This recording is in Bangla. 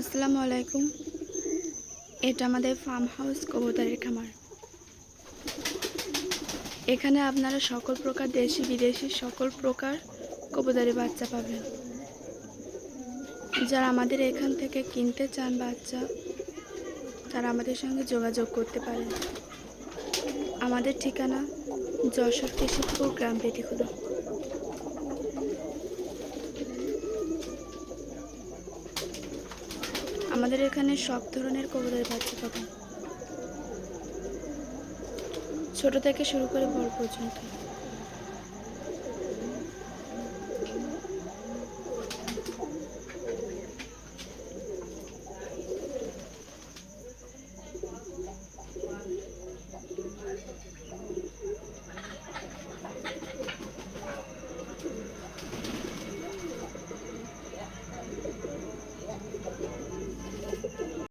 আসসালামু আলাইকুম। এটা আমাদের ফার্ম হাউস কবুতরের খামার। এখানে আপনারা সকল প্রকার দেশি বিদেশি সকল প্রকার কবুতরের বাচ্চা পাবেন। যারা আমাদের এখান থেকে কিনতে চান বাচ্চা, তারা আমাদের সঙ্গে যোগাযোগ করতে পারেন। আমাদের ঠিকানা যশোর কেশবপুর গ্রাম পেটিকুলো আমাদের এখানে সব ধরনের কবুতরের বাচ্চা পাবেন ছোট থেকে শুরু করে বড় পর্যন্ত।